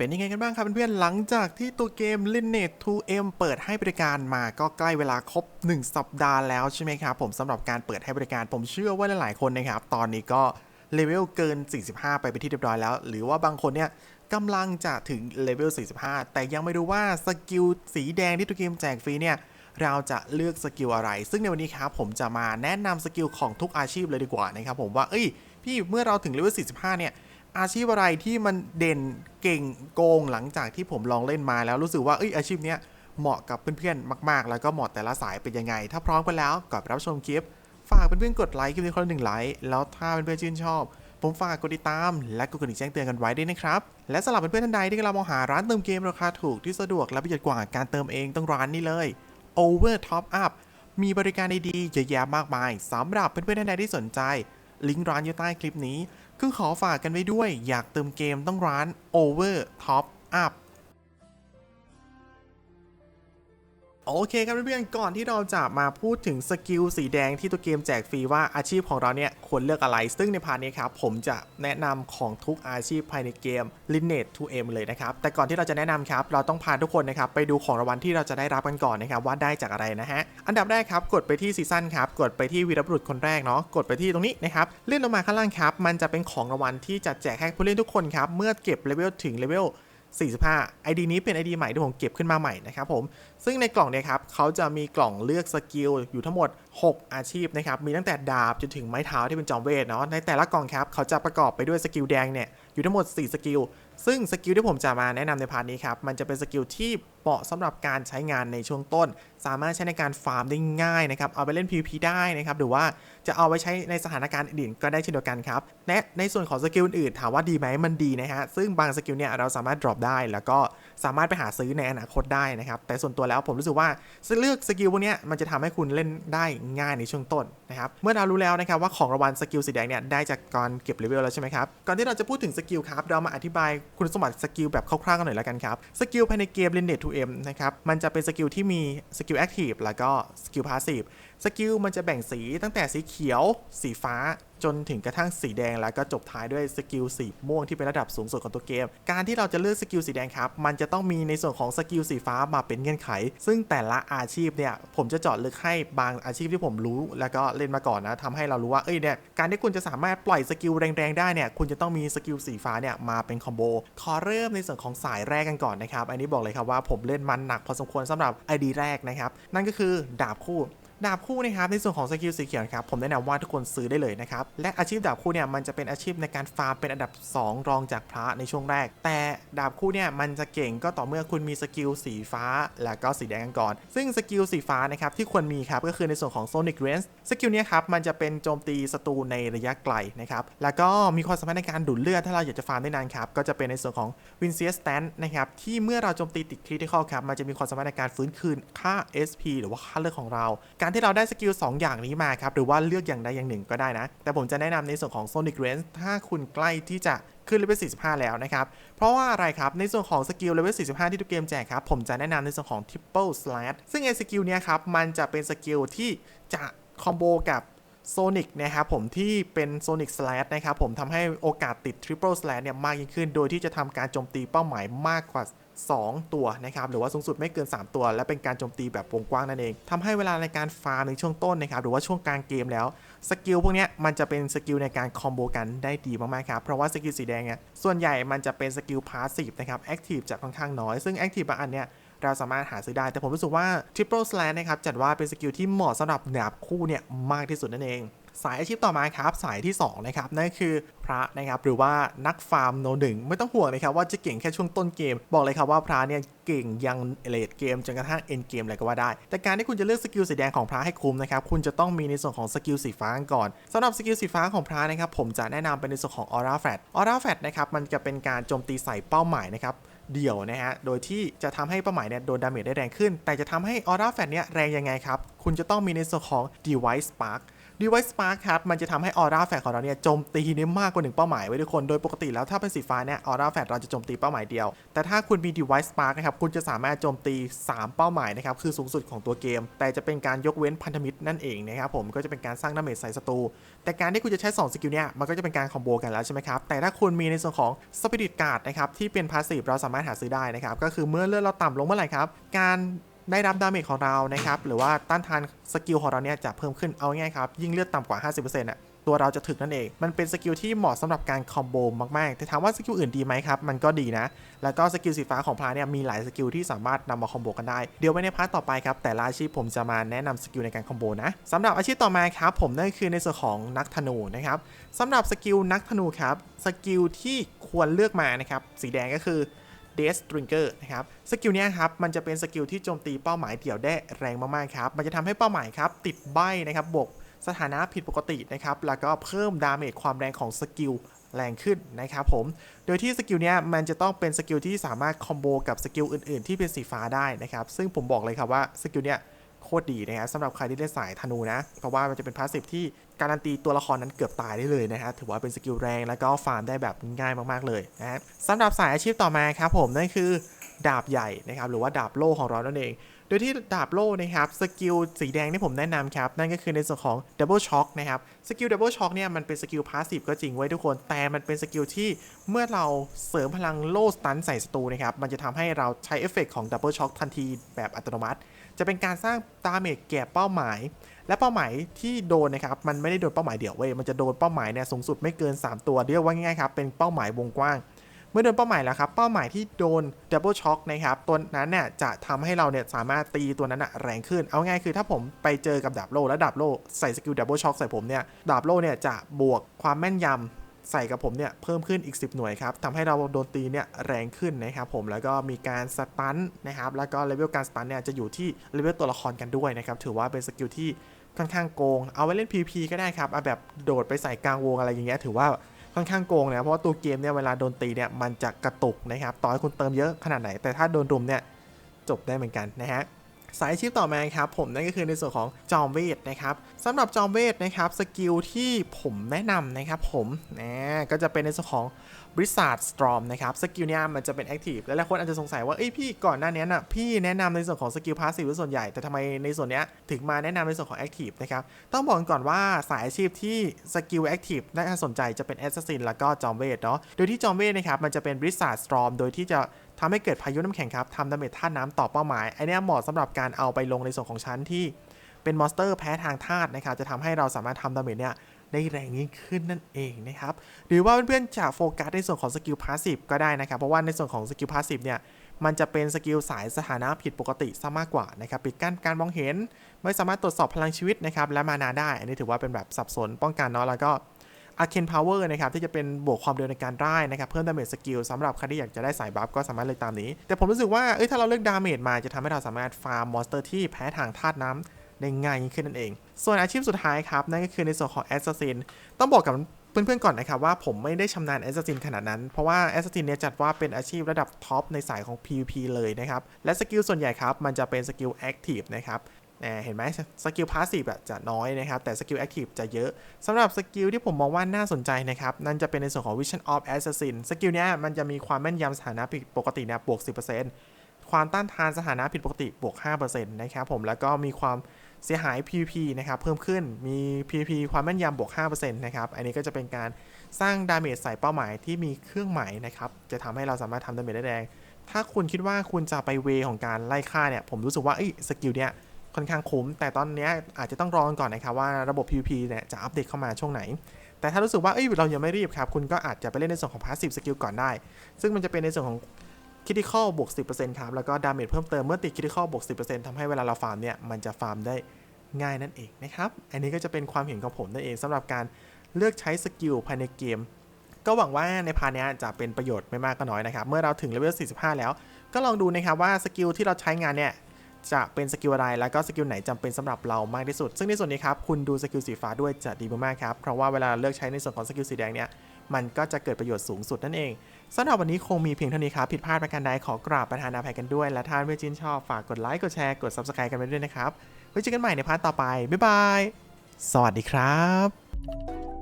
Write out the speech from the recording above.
เป็นยังไงกันบ้างครับเพื่อนๆ หลังจากที่ตัวเกม Lineage 2M เปิดให้บริการมาก็ใกล้เวลาครบ 1 สัปดาห์แล้วใช่ไหมครับผมสำหรับการเปิดให้บริการผมเชื่อว่าหลายๆคนนะครับ ตอนนี้ก็เลเวลเกิน 45 ไปเป็นที่เรียบร้อยแล้ว หรือว่าบางคนเนี่ยกำลังจะถึงเลเวล 45 แต่ยังไม่รู้ว่าสกิลสีแดงที่ตัวเกมแจกฟรีเนี่ยเราจะเลือกสกิลอะไร ซึ่งในวันนี้ครับผมจะมาแนะนำสกิลของทุกอาชีพเลยดีกว่านะครับผมว่า เอ้ย พี่เมื่อเราถึงเลเวล 45 เนี่ย อาชีพอะไรที่มันเด่นเก่งโกงหลังจากที่ผมลองเล่นมาแล้วรู้สึกว่าเอ้ยอาชีพเนี้ยเหมาะกับเพื่อนๆมาก ๆ แล้วก็เหมาะแต่ละสายเป็นยังไง ถ้าพร้อมกันแล้วก่อนไปรับชมคลิป ฝากเพื่อนๆกดไลค์คลิปนี้คนละหนึ่งไลค์แล้วถ้าเพื่อนๆชื่นชอบ ผมฝากกดติดตาม และกดกระดิ่งแจ้งเตือนกันไว้ด้วยนะครับและสำหรับเพื่อนๆท่านใดที่กำลังมองหาร้านเติมเกมราคาถูกที่สะดวกและประหยัดกว่าการเติมเองต้องร้านนี้เลย Over Top Up มีบริการดีๆเยอะแยะมากมายสำหรับเพื่อนๆท่านใดที่สนใจ ลิงก์ร้านอยู่ใต้คลิปนี้ คือขอฝากกันไว้ด้วย อยากเติมเกมต้องร้าน Over Top Up โอเคครับเพื่อนๆก่อนที่เราจะมาพูดถึงสกิลสีแดงที่ตัวเกมแจกฟรีว่าอาชีพของเราเนี่ยควรเลือกอะไร ซึ่งในพาร์ทนี้ครับผมจะแนะนำของทุกอาชีพภายในเกม Lineage 2M เลยนะครับ แต่ก่อนที่เราจะแนะนำครับเราต้องพาทุกคนนะครับไปดูของรางวัลที่เราจะได้รับกันก่อนนะครับว่าได้จากอะไรนะฮะอันดับแรกครับกดไปที่ซีซั่นครับกดไปที่วีรบุรุษคนแรกเนาะกดไปที่ตรงนี้นะครับเลื่อนลงมาข้างล่างครับมันจะเป็นของรางวัลที่จะแจกให้ผู้เล่นทุกคนครับเมื่อเก็บเลเวลถึงเลเวล 45 ID นี้เป็น ID ใหม่ที่ผมเก็บขึ้นมาใหม่นะครับผม ซึ่งในกล่องเนี่ยครับเขาจะมีกล่องเลือกสกิลอยู่ทั้งหมด 6 อาชีพนะครับ มีตั้งแต่ดาบจนถึงไม้เท้าที่เป็นจอมเวทเนาะ ในแต่ละกล่องครับเขาจะประกอบไปด้วยสกิลแดงเนี่ยอยู่ทั้งหมด 4 สกิล ซึ่งสกิลที่ผมจะมาแนะนำในพาร์ทนี้ครับ มันจะเป็นสกิลที่เหมาะสำหรับการใช้งานในช่วงต้น สามารถใช้ในการฟาร์มได้ง่ายนะครับ เอาไปเล่น PVP ได้นะครับ หรือว่าจะเอาไว้ใช้ในสถานการณ์อื่นก็ได้เช่นเดียวกันครับและในส่วนของสกิลอื่นถามว่าดีไหมมันดีนะฮะ ซึ่งบางสกิลเนี่ยเราสามารถ drop ได้ แล้วก็สามารถไปหาซื้อในอนาคตได้นะครับ แต่ส่วนตัวแล้วผมรู้สึกว่าเลือกสกิลพวกนี้มันจะทำให้คุณเล่นได้ง่ายในช่วงต้นนะครับ เมื่อเรารู้แล้วนะครับว่าของรางวัลสกิลสีแดงเนี่ยได้จากการเก็บเลเวลแล้วใช่ไหมครับ ก่อนที่เราจะพูดถึงสกิลครับ เรามาอธิบายคุณสมบัติสกิลแบบคร่าวๆกันหน่อยแล้วกันครับ สกิลภายในเกม Lineage 2M นะครับ มันจะเป็นสกิลที่มีสกิลแอคทีฟแล้วก็สกิลพาสซีฟ สกิลมันจะแบ่งสีตั้งแต่สีเขียว สีฟ้าจนถึงกระทั่งสีแดงแล้วก็จบท้ายด้วยสกิลสีม่วงที่เป็นระดับสูงสุดของตัวเกม การที่เราจะเลือกสกิลสีแดงครับ มันจะต้องมีในส่วนของสกิลสีฟ้ามาเป็นเงื่อนไข ซึ่งแต่ละอาชีพเนี่ยผมจะเจาะลึกให้บางอาชีพที่ผมรู้ แล้วก็เล่นมาก่อนนะทำให้เรารู้ว่าเอ้ยเนี่ยการที่คุณจะสามารถปล่อยสกิลแรงๆได้เนี่ยคุณจะต้องมีสกิลสีฟ้าเนี่ยมาเป็นคอมโบขอเริ่มในส่วนของสายแรกกันก่อนนะครับอันนี้บอกเลยครับว่าผมเล่นมันหนักพอสมควรสำหรับ ID แรกนะครับนั่นก็คือดาบคู่ ดาบคู่นะครับในส่วนของสกิลสีเขียวครับผมแนะนำว่าทุกคนซื้อได้เลยนะครับและอาชีพดาบคู่เนี่ยมันจะเป็นอาชีพในการฟาร์มเป็นอันดับ 2 รองจากพระในช่วงแรก แต่ดาบคู่เนี่ยมันจะเก่งก็ต่อเมื่อคุณมีสกิลสีฟ้า และก็สีแดงกันก่อน ซึ่งสกิลสีฟ้านะครับที่ควรมีครับก็คือในส่วนของ Sonic Range สกิลเนี้ยครับมันจะเป็นโจมตีศัตรูในระยะไกลนะครับแล้วก็มีความสามารถในการดูดเลือดถ้าเราอยากจะฟาร์มได้นานครับก็จะเป็นในส่วนของ w i n c e s Stand นะครับที่เมื่อเราโจมตีติดคริติคอลครับมันจะมีความสามารถในการฟื้นคืนค่า SP หรือว่าค่าเลือดของเราการที่เราได้สกิล2อย่างนี้มาครับ หรือว่าเลือกอย่างใดอย่างหนึ่งก็ได้นะ แต่ผมจะแนะนำในส่วนของ Sonic Range ถ้าคุณใกล้ที่จะขึ้นเลเวล45 แล้วนะครับ เพราะว่าอะไรครับ ในส่วนของสกิลเลเวล45 ที่ทุกเกมแจกครับ ผมจะแนะนำในส่วนของ Triple Slash ซึ่งไอ้สกิลเนี้ยครับ มันจะเป็นสกิลที่จะคอมโบกับ โซนิกนะครับผมที่เป็นโซนิกส a s h นะครับผมทำให้โอกาสติด Triple Slash เนี่ยมากยิ่งขึ้น โดยที่จะทำการโจมตีเป้าหมายมากกว่า 2 ตัวนะครับหรือว่าสูงสุดไม่เกิน 3 ตัว และเป็นการโจมตีแบบวงกว้างนั่นเองทำให้เวลาในการฟาร์มในช่วงต้นนะครับหรือว่าช่วงกลางเกมแล้วสกิลพวกนี้มันจะเป็นสกิลในการคอมโบกันได้ดีมากๆครับเพราะว่าสกิลสีแดงเนี่ยส่วนใหญ่มันจะเป็นสกิลพาสซีฟนะครับแอคทีฟจะค่อนข้างน้อยซึ่งแอคทีฟบางอันเนี่ย เราสามารถหาซื้อได้ แต่ผมรู้สึกว่า Triple Slash นะครับจัดว่าเป็นสกิลที่เหมาะสำหรับดาบคู่เนี่ยมากที่สุดนั่นเองสายอาชีพต่อมาครับสายที่2นะครับนั่นคือพระนะครับหรือว่านักฟาร์มโนหนึ่งไม่ต้องห่วงนะครับว่าจะเก่งแค่ช่วงต้นเกม บอกเลยครับว่าพระเนี่ยเก่งยังเลดเกมจนกระทั่งเอ็นเกมเลยก็ว่าได้ แต่การที่คุณจะเลือกสกิลสีแดงของพระให้คุ้มนะครับคุณจะต้องมีในส่วนของสกิลสีฟ้าก่อนสำหรับสกิลสีฟ้าของพระนะครับผมจะแนะนำเป็นในส่วนของออร่าแฟตออร่าแฟตนะครับมันจะเป็นการโจมตีใส่เป้าหมายนะครับ เดี่ยวนะฮะ โดยที่จะทำให้เป้าหมายเนี่ยโดนดาเมจได้แรงขึ้น แต่จะทำให้ออร่าแฟตเนี่ยแรงยังไงครับ คุณจะต้องมีในส่วนของ Device Spark Device Spark ครับมันจะทำให้ออร่าแฟของเราเนี่ยโจมตีได้มากกว่าหนึ่งเป้าหมายไว้ทุกคน โดยปกติแล้วถ้าเป็นสีฟ้าเนี่ยออร่าแฟเราจะโจมตีเป้าหมายเดียว แต่ถ้าคุณมี Device Spark นะครับคุณจะสามารถโจมตี 3 เป้าหมายนะครับคือสูงสุดของตัวเกม แต่จะเป็นการยกเว้นพันธมิตรนั่นเองนะครับผมก็จะเป็นการสร้างดาเมจใส่ศัตรูแต่การที่คุณจะใช้2สกิลเนี่ยมันก็จะเป็นการคอมโบกันแล้วใช่ไหมครับแต่ถ้าคุณมีในส่วนของ Spirit Guard นะครับที่เป็นพาสซีฟเราสามารถหาซื้อได้นะครับก็คือเมื่อเลือดเราต่ำลงเมื่อไหร่ครับการ ได้รับดาเมจของเรานะครับหรือว่าต้านทานสกิลของเราเนี่ยจะเพิ่มขึ้นเอาง่ายครับยิ่งเลือดต่ำกว่า 50%อะตัวเราจะถึกนั่นเอง มันเป็นสกิลที่เหมาะสำหรับการคอมโบมาก ๆ แต่ถามว่าสกิลอื่นดีไหมครับ มันก็ดีนะ แล้วก็สกิลสีฟ้าของพลาเนี่ยมีหลายสกิลที่สามารถนำมาคอมโบกันได้ เดี๋ยวไว้ในพาร์ทต่อไปครับ แต่ละอาชีพผมจะมาแนะนำสกิลในการคอมโบนะสำหรับอาชีพต่อมาครับ ผมนั่นคือในส่วนของนักธนูนะครับสำหรับสกิลนักธนูครับ สกิลที่ควรเลือกมานะครับ สีแดงก็คือ d e a t h Stringer นะครับสกิลนี้ครับมันจะเป็นสกิลที่โจมตีเป้าหมายเดี่ยวได้แรงมากๆครับมันจะทำให้เป้าหมายครับติดใบนะครับบวกสถานะผิดปกตินะครับแล้วก็เพิ่มดาเมจความแรงของสกิลแรงขึ้นนะครับผม โดยที่สกิลเนี้ยมันจะต้องเป็นสกิลที่สามารถคอมโบกับสกิลอื่นๆ ที่เป็นสีฟ้าได้นะครับ ซึ่งผมบอกเลยครับว่าสกิลเนี้ย โคตรดีนะครับสำหรับใครที่เล่นสายธนูนะ เพราะว่ามันจะเป็นพาสซีฟที่การันตีตัวละครนั้นเกือบตายได้เลยนะฮะถือว่าเป็นสกิลแรงแล้วก็ฟาร์มได้แบบง่ายมากๆเลยนะฮะสำหรับสายอาชีพต่อมาครับผมนั่นคือดาบใหญ่นะครับหรือว่าดาบโล่ของเรานั่นเอง โดยที่ดาบโล่นะครับสกิลสีแดงที่ผมแนะนำครับ นั่นก็คือในส่วนของ Double Shock นะครับสกิล Double Shock เนี่ยมันเป็นสกิลพาสซีฟก็จริงไว้ทุกคน แต่มันเป็นสกิลที่เมื่อเราเสริมพลังโล่สตันใส่ศัตรูนะครับมันจะทำให้เราใช้เอฟเฟกต์ของ Double Shock ทันทีแบบอัตโนมัติ จะเป็นการสร้างดาเมจแก่เป้าหมาย และเป้าหมายที่โดนนะครับมันไม่ได้โดนเป้าหมายเดียวเว้ยมันจะโดนเป้าหมายเนี่ยสูงสุดไม่เกิน 3 ตัวเรียกว่าง่ายๆครับเป็นเป้าหมายวงกว้าง เมื่อโดนเป้าหมายแล้วครับ เป้าหมายที่โดนดับเบิลช็อคนะครับ ตัวนั้นเนี่ยจะทำให้เราเนี่ยสามารถตีตัวนั้นอะแรงขึ้น เอาง่ายคือถ้าผมไปเจอกับดาบโลแล้วดาบโลใส่สกิลดับเบิลช็อคใส่ผมเนี่ย ดาบโลเนี่ยจะบวกความแม่นยำใส่กับผมเนี่ยเพิ่มขึ้นอีก 10 หน่วยครับทำให้เราโดนตีเนี่ยแรงขึ้นนะครับผมแล้วก็มีการสตันนะครับ แล้วก็เลเวลการสตันเนี่ยจะอยู่ที่เลเวลตัวละครกันด้วยนะครับ ถือว่าเป็นสกิลที่ค่อนข้างโกง เอาไว้เล่น P.P. ก็ได้ครับเอาแบบโดดไปใส่กลางวงอะไรอย่างเงี้ยถือว่า ค่อนข้างโกงนะเพราะว่าตัวเกมเนี่ยเวลาโดนตีเนี่ยมันจะกระตุกนะครับต่อให้คุณเติมเยอะขนาดไหน แต่ถ้าโดนรุมเนี่ยจบได้เหมือนกันนะฮะ สายอาชีพต่อมาครับผมนั่นก็คือในส่วนของจอมเวทนะครับสำหรับจอมเวทนะครับสกิลที่ผมแนะนำนะครับผมนะก็จะเป็นในส่วนของ b r i z z a r d Storm นะครับสกิลเนี้ยมันจะเป็น Active และหลายคนอาจจะสงสัยว่าเอ้ยพี่ก่อนหน้านี้น่ะพี่แนะนำในส่วนของสกิลพาสซีฟส่วนใหญ่แต่ทำไมในส่วนเนี้ยถึงมาแนะนำในส่วนของ Active นะครับต้องบอกก่อนว่าสายอาชีพที่สกิล Active น่าสนใจจะเป็น Assassin แล้วก็จอมเวทเนาะโดยที่จอมเวทนะครับมันจะเป็น b r i z z a r d Storm โดยที่จะ ทำให้เกิดพายุน้ำแข็งครับทำดาเมจธาตุน้ำต่อเป้าหมายไอเนี้ยเหมาะสำหรับการเอาไปลงในส่วนของชั้นที่เป็นมอนสเตอร์แพ้ทางธาตุนะครับจะทำให้เราสามารถทำดาเมจเนี่ยได้แรงยิ่งขึ้นนั่นเองนะครับหรือว่าเพื่อนๆจะโฟกัสในส่วนของสกิลพาสซีฟก็ได้นะครับ เพราะว่าในส่วนของสกิลพาสซีฟเนี่ยมันจะเป็นสกิลสายสถานะผิดปกติซะมากกว่านะครับปิดกั้นการมองเห็น ไม่สามารถตรวจสอบพลังชีวิตนะครับและมานาได้ อันนี้ถือว่าเป็นแบบสับสนป้องกันเนาะแล้วก็ อาเคนพาวเวอร์นะครับที่จะเป็นบวกความเร็วในการได้นะครับเพิ่มดาเมจสกิลสำหรับใครที่อยากจะได้สายบัฟก็สามารถเลยตามนี้ แต่ผมรู้สึกว่าเอ้ยถ้าเราเลือกดาเมจมาจะทำให้เราสามารถฟาร์มมอนสเตอร์ที่แพ้ทางธาตุน้ำได้ง่ายยิ่งขึ้นนั่นเอง ส่วนอาชีพสุดท้ายครับนั่นก็คือในส่วนของแอสซัสซินต้องบอกกับเพื่อนๆก่อนนะครับว่าผมไม่ได้ชำนาญแอสซัสซินขนาดนั้น เพราะว่าแอสซัสซินเนี่ยจัดว่าเป็นอาชีพระดับท็อปในสายของ PVP เลยนะครับ และสกิลส่วนใหญ่ครับ มันจะเป็นสกิลแอคทีฟนะครับ เห็นไหมสกิลพาสซีฟจะน้อยนะครับ แต่สกิลแอคทีฟจะเยอะสำหรับสกิลที่ผมมองว่าน่าสนใจนะครับ นั่นจะเป็นในส่วนของ Vision of Assassin สกิลเนี้ยมันจะมีความแม่นยำสถานะผิดปกติเนี่ยบวก 10%ความต้านทานสถานะผิดปกติบวก 5%นะครับผมแล้วก็มีความเสียหาย PVP นะครับ เพิ่มขึ้นมี PVP ความแม่นยำบวก 5%นะครับ อันนี้ก็จะเป็นการสร้างดาเมจใส่เป้าหมายที่มีเครื่องหมายนะครับ จะทำให้เราสามารถทำดาเมจได้แรงถ้าคุณคิดว่าคุณจะไปเวของการไล่ฆ่าเนี่ย ผมรู้สึกว่าสกิลเนี้ย ค่อนข้างคุ้ม แต่ตอนนี้อาจจะต้องรอกันก่อนนะครับว่าระบบ PVP เนี่ยจะอัปเดตเข้ามาช่วงไหน แต่ถ้ารู้สึกว่าเอ้ยเรายังไม่รีบครับ คุณก็อาจจะไปเล่นในส่วนของ Passive Skill ก่อนได้ ซึ่งมันจะเป็นในส่วนของ Critical บวก 10%ครับ แล้วก็ดาเมจเพิ่มเติมเมื่อติด Critical บวก 10%ทำให้เวลาเราฟาร์มเนี่ยมันจะฟาร์มได้ง่ายนั่นเองนะครับ อันนี้ก็จะเป็นความเห็นของผมนั่นเองสำหรับการเลือกใช้สกิลภายในเกม ก็หวังว่าในพาร์ทเนี้ยจะเป็นประโยชน์ไม่มากก็น้อยนะครับ เมื่อเราถึงเลเวล 45 แล้ว ก็ลองดูนะครับว่าสกิลที่เราใช้งานเนี่ย จะเป็นสกิลอะไร แล้วก็สกิลไหนจำเป็นสำหรับเรามากที่สุด ซึ่งในส่วนนี้ครับคุณดูสกิลสีฟ้าด้วยจะดีมากๆครับ เพราะว่าเวลาเลือกใช้ในส่วนของสกิลสีแดงเนี่ยมันก็จะเกิดประโยชน์สูงสุดนั่นเองสำหรับวันนี้คงมีเพียงเท่านี้ครับ ผิดพลาดประการใดขอกราบประธานอภัยกันด้วย และถ้านเพื่อนชื่นชอบฝากกดไลค์กดแชร์กด subscribe กันไปด้วยนะครับไว้เจอกันใหม่ในพาร์ทต่อไปบ๊ายบายสวัสดีครับ